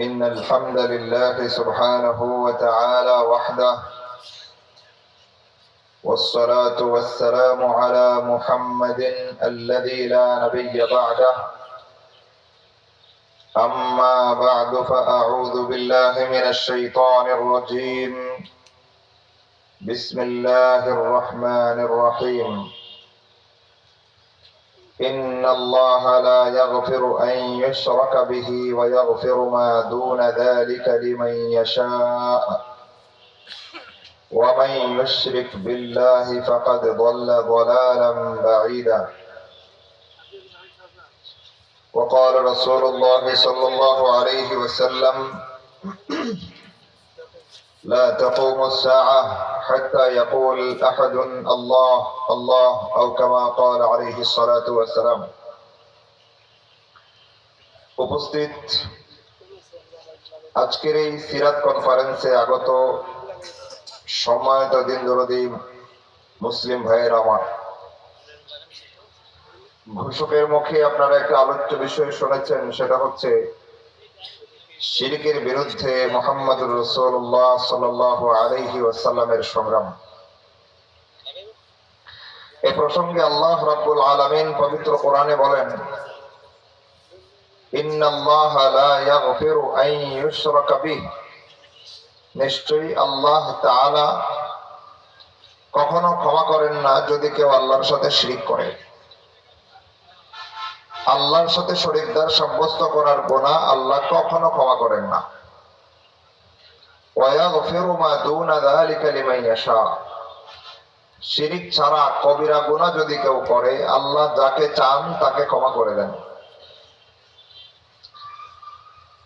إن الحمد لله سبحانه وتعالى وحده والصلاة والسلام على محمد الذي لا نبي بعده. أما بعد فأعوذ بالله من الشيطان الرجيم. بسم الله الرحمن الرحيم. إن الله لا يغفر أن يشرك به ويغفر ما دون ذلك لمن يشاء. ومن يشرك بالله فقد ضل ضلالا بعيدا. وقال رسول الله صلى الله عليه وسلم لا تقوم الساعة حتى يقول أحد الله الله أو كما قال عليه الصلاة والسلام উপস্থিত আজকের এই সিরাত কনফারেন্সে আগত সম্মানিত দিন দরদি মুসলিম ভাইয়ের আমার ঘোষকের মুখে আপনারা একটা আলোচ্য বিষয় শুনেছেন সেটা হচ্ছে শিরিকের বিরুদ্ধে মোহাম্মদুর রসুল্লাহ সাল আলহি ওয়াসাল্লামের সংগ্রাম। এ প্রসঙ্গে আল্লাহ রাব্বুল আলামিন পবিত্র কোরআনে বলেন নিশ্চয়ই কখনো ক্ষমা করেন না যদি কেউ আল্লাহর সাথে শিরিক করে। আল্লাহর সাথে শরীরদার সাব্যস্ত করার গোনা আল্লাহ কখনো ক্ষমা করেন না। শিরিক ছাড়া কবিরা গুনাহ যদি কেউ করে, আল্লাহ যাকে চান তাকে ক্ষমা করে দেন।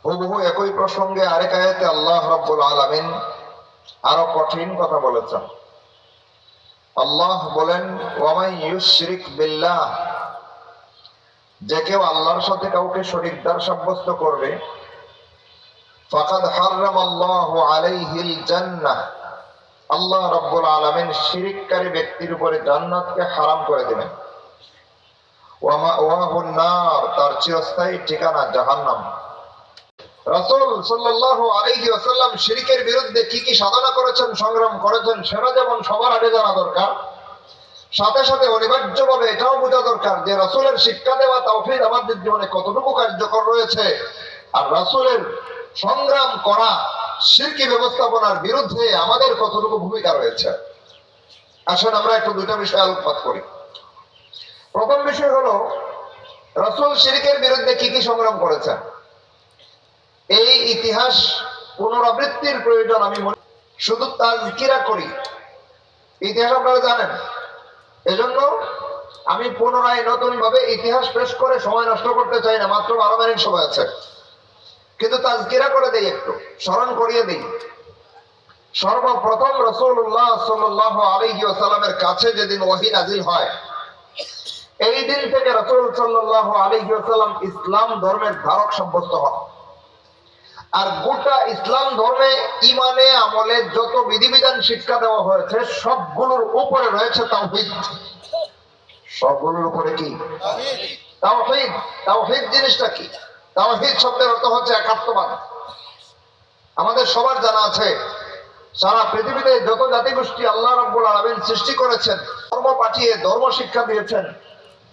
হুবহু একই প্রসঙ্গে আরেক আয়াতে আল্লাহ রাব্বুল আলামিন আরও কঠিন কথা বলেছেন। আল্লাহ বলেন ওয়ামাই ইউশরিক বিল্লাহ যে কেউ আল্লাহর সাথে কাউকে শরীকদার সাব্যস্ত করবে। আল্লাহু রাব্বুল ব্যক্তির উপরে জান্নাতকে হারাম করে দিবেন। তার চিরস্থায়ী ঠিকানা জাহান্নাম। রাসূল আলাইহি বিরুদ্ধে কি কি সাধনা করেছেন, সংগ্রাম করেছেন, সেটা যেমন সবার আগে জানা দরকার সাথে সাথে অনিবার্যভাবে এটাও বোঝা দরকার যে রাসূলের শিক্ষা দেওয়া তাওহীদ আমাদের জীবনে কতটুকু কার্যকর রয়েছে। আর রাসূলের সংগ্রাম করা শিরকি ব্যবস্থাপনার বিরুদ্ধে আমাদের কতটুকু ভূমিকা রয়েছে। আসুন আমরা একটু দুটো বিষয় আলোকপাত করি। প্রথম বিষয় হলো, রাসূল শিরকের বিরুদ্ধে কি কি সংগ্রাম করেছেন? এই ইতিহাস পুনরাবৃত্তির প্রয়োজন আমি শুধু তাজকিরা করি। ইতিহাস আপনারা জানেন এজন্য আমি পুনরায় নতুন ভাবে ইতিহাস পেশ করে সময় নষ্ট করতে চাই না, মাত্র বারো মিনিট সময় আছে। কিন্তু তাজকিরা করে দেই একটু, স্মরণ করিয়ে দিই। সর্বপ্রথম রসুল্লাহ সাল্লাহ আলহি আসালামের কাছে যেদিন ওয়াহি নাজিল হয়, এই দিন থেকে রসুল সাল্লাহ আলহি আসালাম ইসলাম ধর্মের ধারক সাব্যস্ত হন। আর গোটা ইসলাম ধর্মে ইমানে আমলে যত বিধিবিধান শিক্ষা দেওয়া হয়েছে, সবগুলোর উপরে রয়েছে তাওহিদ। সবগুলোর উপরে কি? তাওহিদ। তাওহিদ জিনিসটা কি? তাওহিদ শব্দের অর্থ হচ্ছে একাত্মবাদ। আমাদের সবার জানা আছে, সারা পৃথিবীতে যত জাতিগোষ্ঠী আল্লাহ রব্বুল আলামিন সৃষ্টি করেছেন, ধর্ম পাঠিয়ে ধর্ম শিক্ষা দিয়েছেন,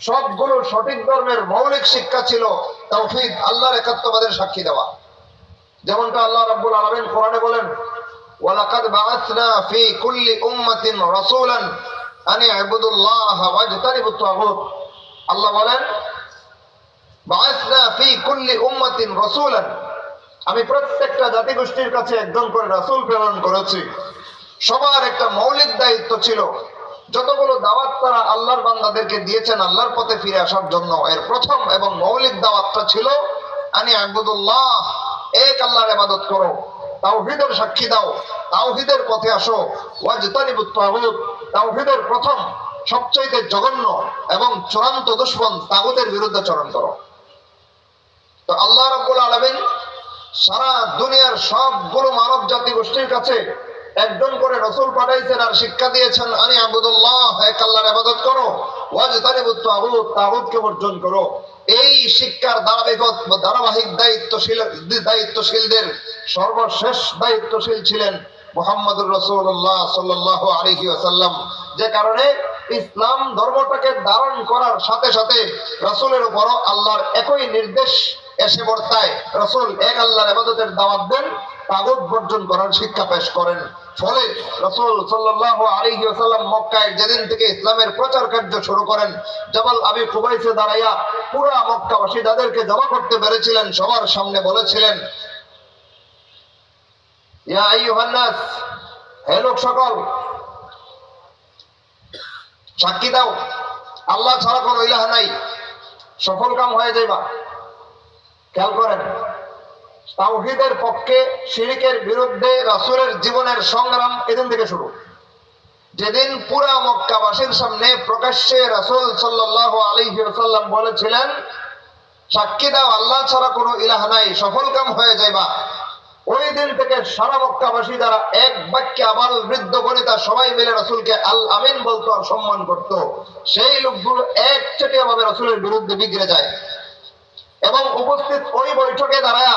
সবগুলো সঠিক ধর্মের মৌলিক শিক্ষা ছিল তাওহিদ, আল্লাহর একাত্মবাদের সাক্ষী দেওয়া। যেমনটা আল্লাহ রাব্বুল আলামিন কোরআনে বলেন, ওয়ালাকাদ বাআসনা ফি কুল্লি উম্মাতিন রাসূলান ওয়াজতানিবুত তাগুত। আল্লাহ বলেন, বাআসনা ফি কুল্লি উম্মাতিন রাসূলান। আমি প্রত্যেকটা জাতিগোষ্ঠীর কাছে একজন করে রাসূল প্রেরণ করেছি। সবার একটা মৌলিক দায়িত্ব ছিল, যতগুলো দাওয়াত তারা আল্লাহর বান্দাদেরকে দিয়েছেন আল্লাহর পথে ফিরে আসার জন্য। এর প্রথম এবং মৌলিক দাওয়াতটা ছিল, আনি আবুদুল্লাহ এক আল্লাহর ইবাদত করো। তাওহীদের সাক্ষী দাও। তাওহীদের পথে আসো। তাওহীদের প্রথম সবচেয়ে জঘন্য এবং চূড়ান্ত দুশমন তাগুতের বিরুদ্ধে চরণ করো। তো আল্লাহ রাব্বুল আলামিন সারা দুনিয়ার সবগুলো মানব জাতি গোষ্ঠীর কাছে একজন করে রসুল পাঠাইছেন আর শিক্ষা দিয়েছেন, আনি আবুদুল্লাহ, এক আল্লাহর ইবাদত করো। ওয়াজতানিবুত তাগুত তাগুতকে বর্জন করো। এই শিক্ষার ধারাবাহিক ধারাবাহিক দায়িত্বশীল দায়িত্বশীলদের সর্বশেষ দায়িত্বশীল ছিলেন মোহাম্মদুর রসুল্লাহ সাল্লাহ আলহি আসাল্লাম যে কারণে ইসলাম ধর্মটাকে ধারণ করার সাথে সাথে রসুলের উপরও আল্লাহর একই নির্দেশ এসে বর্তায়। রসুল এক আল্লাহর আবাদতের দাওয়াত দেন তাগুত বর্জন করার শিক্ষা পেশ করেন। ফলে রসুল সাল্লাহ আলহি আসাল্লাম মক্কায় যেদিন থেকে ইসলামের প্রচার কার্য শুরু করেন জবাল আবি কুবাইসে দাঁড়াইয়া পুরা মক্কাবাসী যাদেরকে জমা করতে পেরেছিলেন, সবার সামনে বলেছিলেন সকল, সাক্ষী দাও, আল্লাহ ছাড়া কোনো ইলাহ নাই, সফল কাম হয়ে যাইবা। খেয়াল করেন তাওহীদের পক্ষে শিরিকের বিরুদ্ধে রাসূলের জীবনের সংগ্রাম এদিন থেকে শুরু। যেদিন পুরা মক্কাবাসীর সামনে প্রকাশ্যে রাসূল সাল্লাল্লাহু আলাইহি ওয়াসাল্লাম বলেছিলেন, সাক্ষী দাও, আল্লাহ ছাড়া কোনো ইলাহ নাই, সফল কাম হয়ে যাইবা। ওই দিন থেকে সারা মক্কাবাসী যারা এক বাক্যে আবাল বৃদ্ধ বনিতা সবাই মিলে রসুলকে আল আমিন বলতো আর সম্মান করত। সেই লোকগুলো এক চেটিয়া ভাবে রসুলের বিরুদ্ধে বিগড়ে যায়। এবং উপস্থিত ওই বৈঠকে দাঁড়ায়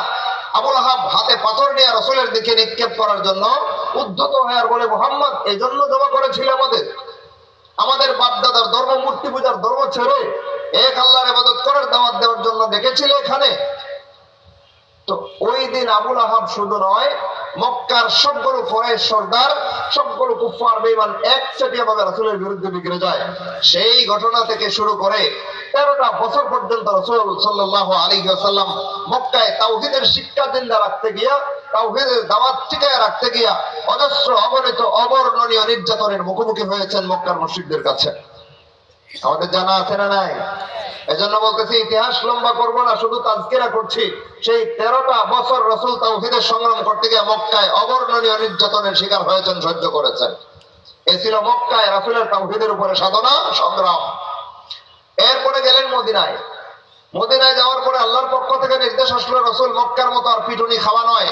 আবুল আহাব হাতে পাথর নিয়ে রসুলের দিকে নিক্ষেপ করার জন্য উদ্ধত হয়ে আর বলে, মোহাম্মদ, এই জন্য জমা করেছিল আমাদের। আমাদের বাপদাদার ধর্ম, মূর্তি পূজার ধর্ম ছেড়ে এক আল্লাহর ইবাদত করার দাওয়াত দেওয়ার জন্য দেখেছিলে এখানে। তো ওই দিন আবুল আহাব শুধু নয়, মক্কার সবগুলো ফরের সর্দার, সবগুলো কুফার বেমান একচাটিয়া ভাবে রাসূলের বিরুদ্ধে বিগড়ে যায়। সেই ঘটনা থেকে শুরু করে তেরোটা বছর পর্যন্ত রসুল সাল্লাহ আলী সাল্লাম মক্কায় তাওহিদের শিক্ষা জিন্দা রাখতে গিয়া, তাওহিদের দাওয়াত টিকায় রাখতে গিয়া অজস্র অগণিত অবর্ণনীয় নির্যাতনের মুখোমুখি হয়েছেন মক্কার মসজিদদের কাছে। আমাদের জানা আছে না নাই? এজন্য বলতেছি, ইতিহাস লম্বা করব না, শুধু তাজকিরা করছি। সেই তেরোটা বছর রসুল তাওহিদের সংগ্রাম করতে গিয়ে মক্কায় অবর্ণনীয় নির্যাতনের শিকার হয়েছেন, সহ্য করেছেন। এ ছিল মক্কায় রাসুলের তাওহিদের উপরে সাধনা, সংগ্রাম। এরপরে গেলেন মদিনায়। মদিনায় যাওয়ার পরে আল্লাহর পক্ষ থেকে নির্দেশ আসলো, রসুল মক্কার মতো আর পিটুনি খাওয়া নয়।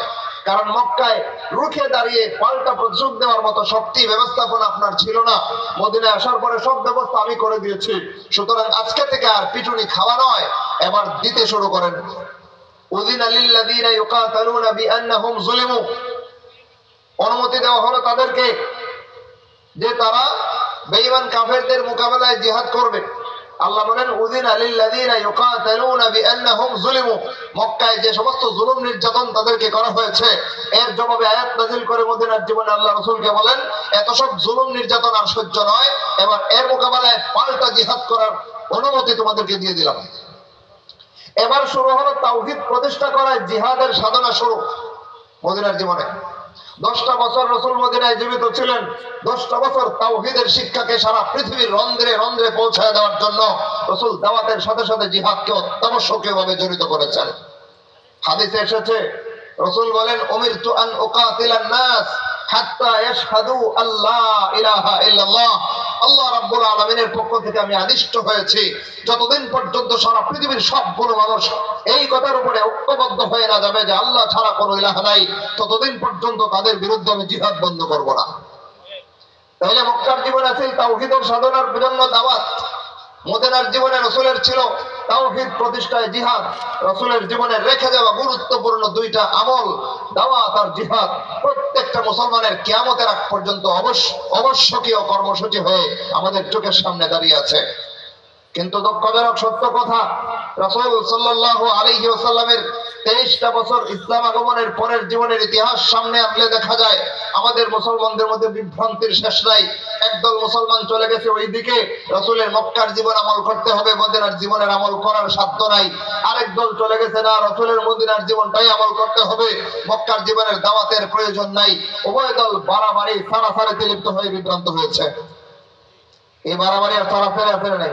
কারণ মক্কায় রুখে দাঁড়িয়ে পাল্টা প্রযোগ দেওয়ার মতো শক্তি ব্যবস্থাপনা আপনার ছিল না। মদিনায় আসার পরে সব ব্যবস্থা আমি করে দিয়েছি। সুতরাং আজকে থেকে আর পিটুনি খাওয়া নয়, এবার দিতে শুরু করেন। অনুমতি দেওয়া হলো তাদেরকে যে তারা বেঈমান কাফেরদের মোকাবেলায় জিহাদ করবে। আল্লাহ বলেন উদিন আলিল্লাযীনা ইউকাতালুনা বিআন্নাহুম যুলিমু। মক্কায় যে সমস্ত জুলুম নির্যাতন তাদেরকে করা হয়েছে, এর জবাবে আয়াত নাযিল করে মদিনার জীবনে আল্লাহ রাসূলকে বলেন, এত সব জুলুম, নির্যাতন আর সহ্য নয়, এবার এর মোকাবেলায় পাল্টা জিহাদ করার অনুমতি তোমাদেরকে দিয়ে দিলাম। এবার শুরু হলো তাওহীদ প্রতিষ্ঠা করায় জিহাদের সাধনা শুরু মদিনার জীবনে। দশটা বছর রসুল মদিনায় জীবিত ছিলেন, দশটা বছর তাওহিদের শিক্ষাকে সারা পৃথিবীর রন্ধ্রে রন্ধ্রে পৌঁছায় দেওয়ার জন্য রসুল দাওয়াতের সাথে সাথে জিহাদকে অত্যাবশ্যকীয় ভাবে জড়িত করেছেন। হাদিসে এসেছে, রসুল বলেন অমির আন ওকাতিলান নাস হাত্তা ইয়াশহাদু আল্লাহ ইলাহা ইল্লাল্লাহ। আল্লাহ রাব্বুল আলামিনের পক্ষ থেকে আমি আদিষ্ট হয়েছি। যতদিন পর্যন্ত সারা পৃথিবীর সবগুলো মানুষ এই কথার উপরে ঐক্যবদ্ধ হয়ে না যাবে যে আল্লাহ ছাড়া কোনো ইলাহ নাই, ততদিন পর্যন্ত তাদের বিরুদ্ধে আমি জিহাদ বন্ধ করব না। তাহলে মক্কার জীবন আছে তাওহীদের সাধনার জন্য দাওয়াত। মোদেনার জীবনে রসুলের ছিল তাওহীদ প্রতিষ্ঠায় জিহাদ, রসুলের জীবনে রেখে দেওয়া গুরুত্বপূর্ণ দুইটা আমল, দাওয়াত আর জিহাদ। প্রত্যেকটা মুসলমানের কিয়ামতের আগ পর্যন্ত অবশ্য, অবশ্যকীয় কর্মসূচি হয়ে আমাদের চোখের সামনে দাঁড়িয়ে আছে। কিন্তু দুঃখজনক সত্য কথা রসুল সাল্লাহ আলাইহি ওসাল্লামের তেইশটা বছর ইসলাম আগমনের পরের জীবনের ইতিহাস সামনে আনলে দেখা যায়, আমাদের মুসলমানদের মধ্যে বিভ্রান্তির শেষ নাই। একদল মুসলমান চলে গেছে ওই দিকে রসুলের মক্কার জীবন আমল করতে হবে, মদিনার জীবনের আমল করার সাধ্য নাই। আরেক দল চলে গেছে, না, রসুলের মদিনার জীবনটাই আমল করতে হবে, মক্কার জীবনের দাওয়াতের প্রয়োজন নাই। উভয় দল বাড়াবাড়ি, সারাসারিতে লিপ্ত হয়ে বিভ্রান্ত হয়েছে। এই বাড়াবাড়ি আর সারাসারি আছে নাই?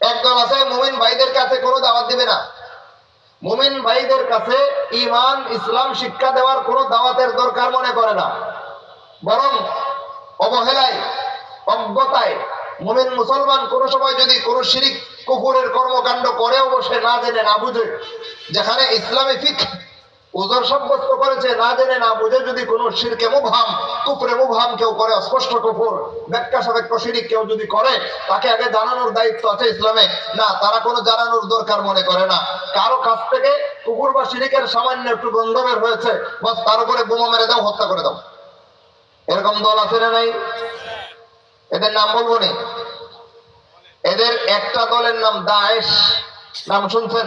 একদল আছে, মুমিন ভাইদের কাছে কোনো দাওয়াত দিবে না। মুমিন ভাইদের কাছে ইমান ইসলাম, শিক্ষা দেওয়ার কোনো দাওয়াতের দরকার মনে করে না। বরং অবহেলায়, অজ্ঞতায় মুমিন মুসলমান কোনো সময় যদি কোন শিরিক কুকুরের কর্মকাণ্ড করেও বসে না জেনে, না বুঝে, যেখানে ইসলামী ফিক উজর সাব্যস্ত করেছে, না জেনে, না বুঝে যদি কোনো শিরকে মুভাম কুফরে মুভাম কেউ করে, অস্পষ্ট কুফর, ব্যাখ্যা সাপেক্ষ শিরিক কেউ যদি করে, তাকে আগে জানানোর দায়িত্ব আছে ইসলামে। না, তারা কোনো জানানোর দরকার মনে করে না। কারও কাছ থেকে কুকুর বা শিরিকের সামান্য একটু গন্ধ বের হয়েছে, বাস তার উপরে বোমা মেরে দাও, হত্যা করে দাও। এরকম দল আছে না নাই? এদের নাম বলব নি? এদের একটা দলের নাম দায়েশ। নাম শুনছেন?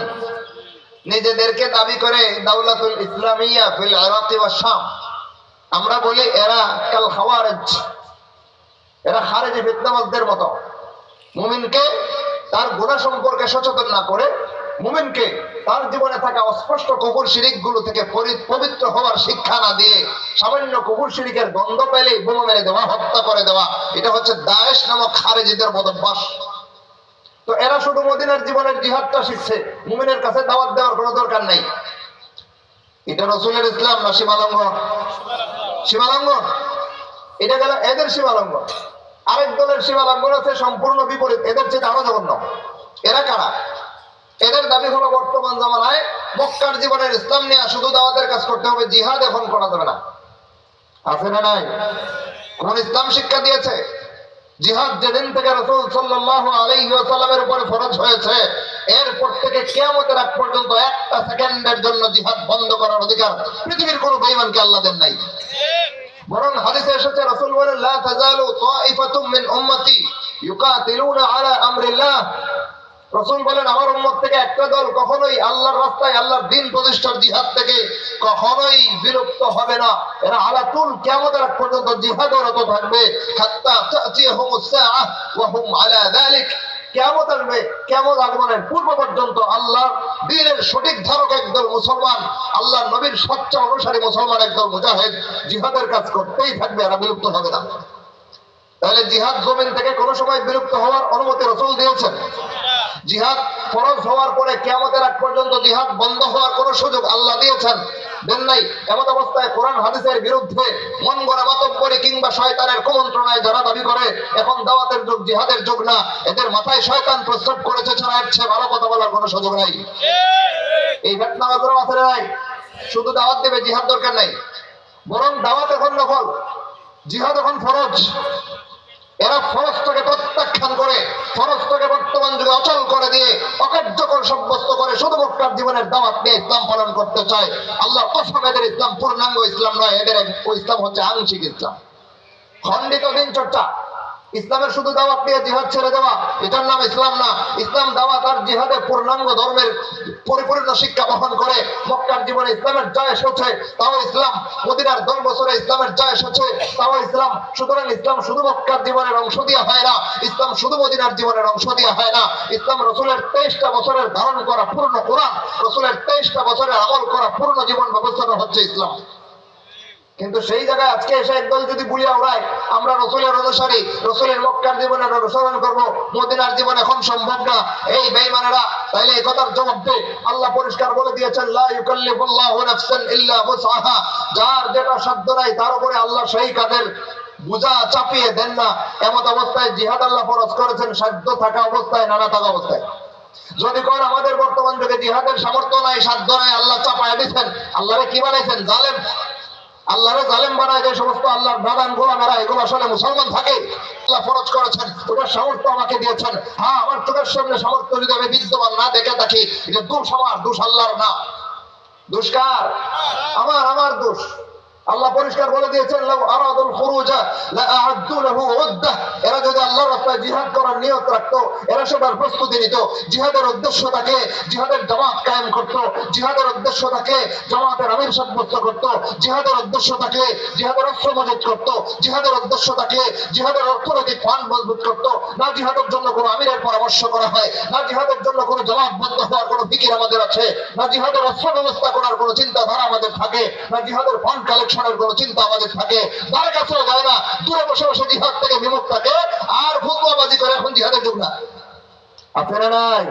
নিজেদেরকে দাবি করে দাউলাতুল ইসলামিয়া ফিল ইরাকি ওয়া শাম। আমরা বলি এরা কাল খাওয়ারেজ। এরা খারেজি ফিতনাবাজদের মতো। মুমিনকে তার গুনাহ সম্পর্কে সচেতন না করে মুমিনকে তার জীবনে থাকা অস্পষ্ট কুকুর শিরিকগুলো থেকে পবিত্র হওয়ার শিক্ষা না দিয়ে সামান্য কুকুর শিরিকের গন্ধ পেলেই বোমা মেরে দেওয়া, হত্যা করে দেওয়া। এটা হচ্ছে দায়েশ নামক খারেজিদের মতবাস। তো এরা শুধু মদিনার জীবনের জিহাদটা শিখছে, মুমিনের কাছে দাওয়াত দেওয়ার কোনো দরকার নাই। এটা রসুলের ইসলাম না সীমালঙ্ঘন? সীমালঙ্ঘন? এটা গেল এদের সীমালঙ্ঘন। আরেক দলের সীমালঙ্ঘন আছে সম্পূর্ণ বিপরীত, এদের চেয়ে আরও জঘন্য। এরা কারা? এদের দাবি হলো বর্তমান জামানায় মক্কার জীবনের ইসলাম নিয়ে শুধু দাওয়াতের কাজ করতে হবে, জিহাদ এখন করা যাবে না। আছে না নাই? কোন ইসলাম শিক্ষা দিয়েছে? জিহাদ যেদিন থেকে রসুল সাল্লাহ আলাইসাল্লামের উপরে ফরজ হয়েছে, এরপর থেকে কেমতের আগ পর্যন্ত একটা সেকেন্ডের জন্য জিহাদ বন্ধ করার অধিকার পৃথিবীর কোনো বেইমানকে আল্লাহ দেন নাই। বরং হাদিসে এসেছে, রসুল বলেন, লা তাজালু তাইফাতুম মিন উম্মতি, ইউকাতিলুনা আলা আমরিল্লাহ। রাসূল বলেন, আমার উম্মত থেকে একটা দল কখনোই আল্লাহর রাস্তায় আল্লাহর দিন প্রতিষ্ঠার জিহাদ থেকে কখনোই বিলুপ্ত হবে না। এরা আগ পর্যন্ত থাকবে। হাত্তা আলা যালিক। কেমত আসবে কেমন আগমনের পূর্ব পর্যন্ত আল্লাহ দিনের সঠিক ধারক একদল মুসলমান আল্লাহ নবীর অনুসারী মুসলমান একদল মুজাহিদ জিহাদের কাজ করতেই থাকবে, এরা বিলুপ্ত হবে না। তাহলে জিহাদ জমিন থেকে কোনো সময় বিলুপ্ত হওয়ার অনুমতি রসুল দিয়েছেন। জিহাদ ফরজ হওয়ার পরে কেয়ামতের আগ পর্যন্ত জিহাদ বন্ধ হওয়ার কোন সুযোগ আল্লাহ দিয়েছেন, দেন নাই। এমন অবস্থায় কোরআন হাদিসের বিরুদ্ধে মন গড়া মাতব্বরি কিংবা শয়তানের কুমন্ত্রণায় যারা দাবি করে, এখন দাওয়াতের যুগ, জিহাদের যুগ না। এদের মাথায় শয়তান প্রস্তাব করেছে ছাড়া চেয়ে ভালো কথা বলার কোনো সুযোগ নাই। এই ঘটনা মাত্র মাথায় নাই শুধু দাওয়াত দেবে, জিহাদ দরকার নাই। বরং দাওয়াত এখন নকল। জিহাদ এখন ফরজ। এরা ফরজটাকে প্রত্যাখ্যান করে ফরজটাকে বর্তমান যুগে অচল করে দিয়ে অকার্যকর সাব্যস্ত করে শুধু মক্কার জীবনের দাওয়াত নিয়ে ইসলাম পালন করতে চায়। আল্লাহ কসম, এদের ইসলাম পূর্ণাঙ্গ ইসলাম নয়, এদের ইসলাম হচ্ছে আংশিক ইসলাম। খণ্ডিত দিন চর্চা। ইসলামের শুধু দাওয়াত দিয়ে জিহাদ ছেড়ে দেওয়া, এটার নাম ইসলাম না। ইসলাম দাওয়াত আর জিহাদে পূর্ণাঙ্গ ধর্মের পরিপূর্ণ শিক্ষা বহন করে। মক্কার জীবনে ইসলামের জয় হচ্ছে, তাও ইসলাম। মদিনার দশ বছরে ইসলামের জয় হচ্ছে, তাও ইসলাম। সুতরাং ইসলাম শুধু মক্কার জীবনের অংশ দিয়ে হয় না, ইসলাম শুধু মদিনার জীবনের অংশ দিয়ে হয় না। ইসলাম রসুলের তেইশটা বছরের ধারণ করা পূর্ণ কোরআন, রসুলের তেইশটা বছরের আমল করা পূর্ণ জীবন ব্যবস্থাটা হচ্ছে ইসলাম। কিন্তু সেই জায়গায় আজকে এসে একদল যদি বুলিয়া উড়ায়, আমরা রসুলের অনুসারী, রসুলের মক্কার জীবনের অনুসরণ করব, মদিনার জীবন এখন সম্ভব না। এই বেঈমানেরা, তাইলে এই কথার জবাব দে। আল্লাহ পরিষ্কার বলে দিয়েছেন, লা ইউকাল্লিফুল্লাহু নাফসান ইল্লা ওয়াসআহা যার যেটা সাধ্য নাই, তার উপরে আল্লাহ সেই কাদের বোঝা চাপিয়ে দেন না। এমত অবস্থায় জিহাদ আল্লাহ ফরজ করেছেন, সাধ্য থাকা অবস্থায়, নানা থাকা অবস্থায়। যদি কোন আমাদের বর্তমান যুগে জিহাদের সামর্থ্য নাই, সাধ্য নাই, আল্লাহ চাপায় দিচ্ছেন আল্লাহরে কি বানাইছেন? জালেম। আল্লাহরে জালেম বানায় যে সমস্ত আল্লাহর দাদান গোলামেরা এগুলো আসলে মুসলমান থাকে। আল্লাহ ফরজ করেছেন তোমার সামর্থ্য আমাকে দিয়েছেন। হ্যাঁ আমার চোখের সামনে সামর্থ্য যদি আমি বিদ্যমান না দেখে থাকি, যে দোষ আমার, দোষ আল্লাহর না। দোষ কার? আমার আমার দোষ। আল্লাহ পরিষ্কার বলে দিয়েছেন, লাউ আরাদুল খুরুজা লা আ'আদ্দু লাহু উদ্দাহ এরা যদি আল্লাহর রাস্তায় জিহাদ করার নিয়ত রাখতো, এরা সেটার প্রস্তুতি নিত। জিহাদের উদ্দেশ্য থাকে জিহাদের জামাত কায়েম করত, জিহাদের উদ্দেশ্য থাকে জামাতের আমির সাব্যস্ত করত, জিহাদের উদ্দেশ্য থাকে জিহাদের অস্ত্র মজুত করত, জিহাদের উদ্দেশ্য থাকে জিহাদের অর্থনৈতিক ফান্ড মজবুত করত। না জিহাদের জন্য কোনো আমিরের পরামর্শ করা হয়, না জিহাদের জন্য কোনো জবাববদ্ধ হওয়ার কোনো ফিকির আমাদের আছে, না জিহাদের অস্ত্র ব্যবস্থা করার কোনো চিন্তাধারা আমাদের থাকে, না জিহাদের ফান্ড কালেকশনের কোনো চিন্তা আমাদের থাকে। তার কাছেও যায় না, দূরে বসে বসে জিহাদ থেকে বিমুখ থাকে, আর ফুকুয়াবাজি করে এখন জিহাদের যুগ না। আপনারা নাই?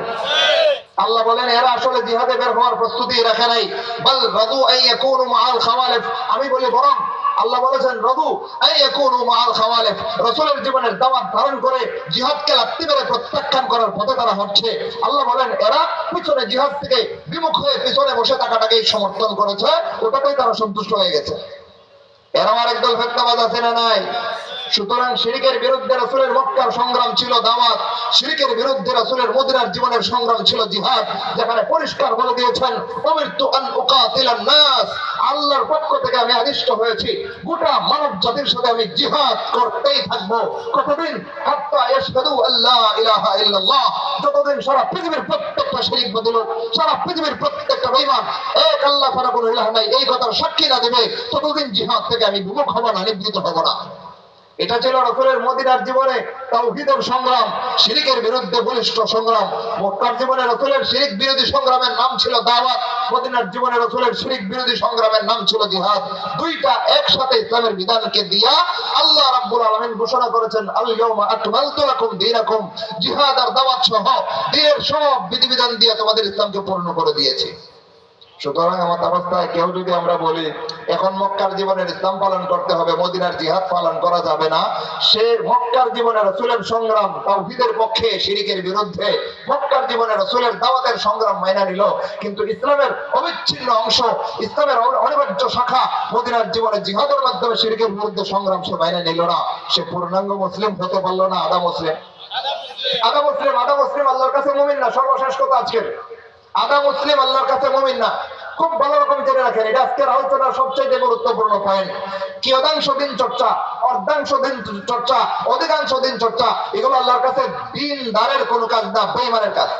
আল্লাহ বলেন, এরা আসলে জিহাদে বের হওয়ার প্রস্তুতি রাখে নাই। বল রাদু মাআল খাওয়ালিফ। আমি বলি, বরং আল্লাহ বলেছেন, রদু আই ইয়াকুনু মাআল খাওয়ালিফ। রাসূলের জীবনের দাওয়াত ধারণ করে জিহাদকে লাত্তি মেরে প্রত্যাখ্যান করার পথে তারা হচ্ছে। আল্লাহ বলেন, এরা পিছনে জিহাদ থেকে বিমুখ হয়ে পিছনে বসে টাকাটাকেই সমর্থন করেছে। ওটাতেই তারা সন্তুষ্ট হয়ে গেছে। এরা আরেক দল ফেতনাবাজ আছে না নাই? সুতরাং শিরিকের বিরুদ্ধে রাসূলের মক্কার সংগ্রাম ছিল দাওয়াত, শিরিকের বিরুদ্ধে রাসূলের মদিনার জীবনের সংগ্রাম ছিল জিহাদ, যেখানে পরিষ্কার বলে দিয়েছেন উমিরতু আন উকাতিলান নাস। আল্লাহর পক্ষ থেকে আমি আদিষ্ট হয়েছি। গোটা মানব জাতির সাথে আমি জিহাদ করতেই থাকব। কতদিন? হাত্তা ইয়াশহাদু আল্লা ইলাহা ইল্লাল্লাহ। যতদিন সারা পৃথিবীর প্রত্যেকটা শিরিক বদল সারা পৃথিবীর প্রত্যেকটা বেঈমান, এক আল্লাহ ছাড়া কোনো ইলাহ নাই। এই কথার সাক্ষী না দেবে, ততদিন জিহাদ থেকে আমি বিমুখ হব না, নিবৃত হব না। এটা ছিল রসুলের মদিনার জীবনে তাওহীদের সংগ্রাম, শিরিকের বিরুদ্ধে বলিষ্ঠ সংগ্রাম। মক্কার জীবনে রসুলের শিরিক বিরোধী সংগ্রামের নাম ছিল দাওয়াত, মদিনার জীবনে রসুলের শিরিক বিরোধী সংগ্রামের নাম ছিল জিহাদ। দুইটা একসাথে ইসলামের বিধানকে দিয়া আল্লাহ রাব্বুল আলামিন ঘোষণা করেছেন আল ইয়াউমা আকমালতু লাকুম দীনাকুম। জিহাদ আর দাওয়াত সহ দিনের সব বিধিবিধান দিয়ে তোমাদের ইসলামকে পূর্ণ করে দিয়েছি। সুতরাং আমার অবস্থায় কেউ যদি আমরা বলি, এখন মক্কার জীবনের ইসলাম পালন করতে হবে, মদিনার জিহাদ পালন করা যাবে না, সে মক্কার জীবনে রসুলের সংগ্রাম তাওহীদের পক্ষে শিরিকের বিরুদ্ধে মক্কার জীবনে রসুলের দাওয়াতের সংগ্রাম মাইনা নিল। কিন্তু ইসলামের অবিচ্ছিন্ন অংশ, ইসলামের অনিবার্য শাখা মদিনার জীবনে জিহাদের মাধ্যমে শিরিকের বিরুদ্ধে সংগ্রাম সে মাইনা নিল না। সে পূর্ণাঙ্গ মুসলিম হতে পারল না, আদা মুসলিম। আদা মুসলিম আদা মুসলিম, আল্লাহর কাছে মুমিন না সর্বশেষ কথা আজকের। আদা মুসলিম আল্লাহর কাছে মমিন না। খুব ভালো রকম জেনে রাখেন, এটা আজকের আলোচনার সবচেয়ে গুরুত্বপূর্ণ পয়েন্ট কিয়দাংশ দিন চর্চা, অর্ধাংশ দিন চর্চা, অধিকাংশ দিন চর্চা, এগুলো আল্লাহর কাছে দিন দারের কোনো কাজ না বেমানের কাজ।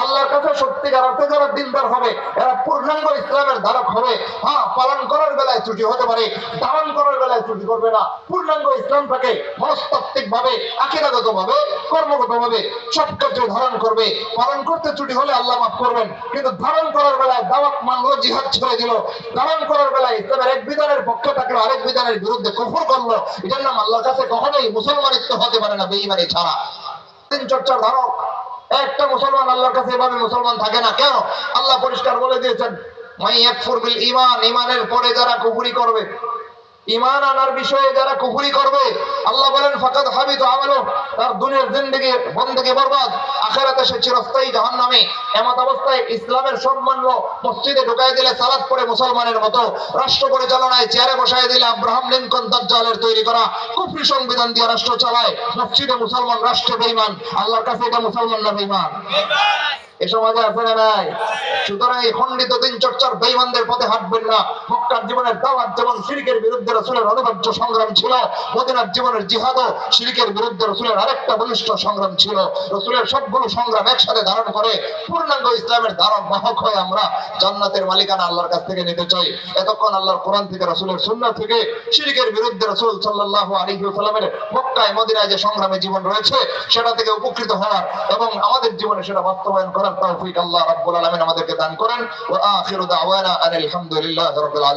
আল্লাহর কাছে সত্যিকার অর্থে যারা দিনদার হবে, এরা পূর্ণাঙ্গ ইসলামের ধারক হবে। হ্যাঁ পালন করার বেলায় ত্রুটি হতে পারে ধারণ করার বেলায় ত্রুটি করবে না। পূর্ণাঙ্গ মনস্তাত্ত্বিক ভাবে ভাবে কর্মগত ভাবে সব কার্য ধারণ করবে। পালন করতে ত্রুটি হলে আল্লাহ মাফ করবেন, কিন্তু ধারণ করার বেলায় দাওয়াত মানলো, জিহাদ ছেড়ে দিল। ধারণ করার বেলায় ইসলামের এক বিধানের পক্ষে থাকল, আরেক বিধানের বিরুদ্ধে কফর করল। এটার নাম আল্লাহর কাছে কখনোই মুসলমানিত্ব হতে পারে না, বেঈমানি ছাড়া। দিন চর্চার ধারক একটা মুসলমান আল্লাহর কাছে এভাবে মুসলমান থাকে না। কেন? আল্লাহ পরিষ্কার বলে দিয়েছেন মাই এক ইমান ঈমানের পরে যারা কুকুরি করবে ঈমান আনার বিষয়ে যারা কুফরি করবে, আল্লাহ বলেন, ফাকাদ হাবিত আমালু তার দুনিয়ার জিন্দেগি, বন্দেগি বরবাদ, আখিরাতে সে চিরস্থায়ী জাহান্নামে। এমত অবস্থায় ইসলামের সম্মান মসজিদে ঢুকাই দিলে সালাত পড়ে মুসলমানের মতো, রাষ্ট্র পরিচালনায় চেয়ারে বসায় দিলে আব্রাহাম লিঙ্কন দাজ্জালের তৈরি করা কুফরি সংবিধান দিয়ে রাষ্ট্র চালায়। মসজিদে মুসলমান, রাষ্ট্র বেইমান আল্লাহর কাছে এটা মুসলমান না বেঈমান? এ সমাজে নাই? সুতরাং এই দিন চর্চার বেঈমানদের পথে হাঁটবেন না। মক্কার জীবনের দাওয়াত যেমন বিরুদ্ধে রসুলের সংগ্রাম ছিল, মদিনার জীবনের জিহাদও বিরুদ্ধে রসুলের আরেকটা বলিষ্ঠ সংগ্রাম ছিল। রসুলের সবগুলো সংগ্রাম একসাথে ধারণ করে পূর্ণাঙ্গ ইসলামের ধারক বাহক হয়ে আমরা জান্নাতের মালিকানা আল্লাহর কাছ থেকে নিতে চাই। এতক্ষণ আল্লাহর কোরআন থেকে, রসুলের সুন্নাহ থেকে শিরিকের বিরুদ্ধে রসুল আলাইহি ওয়াসাল্লামের মক্কায়, মদিনায় যে সংগ্রামে জীবন রয়েছে, সেটা থেকে উপকৃত হওয়ার এবং আমাদের জীবনে সেটা বাস্তবায়ন করার তৌফিক আল্লাহ রাব্বুল আলামিন আমাদেরকে দান করেন। ওয়া আখিরু দাওয়ানা আনিল হামদুলিল্লাহি রাব্বিল আলামিন।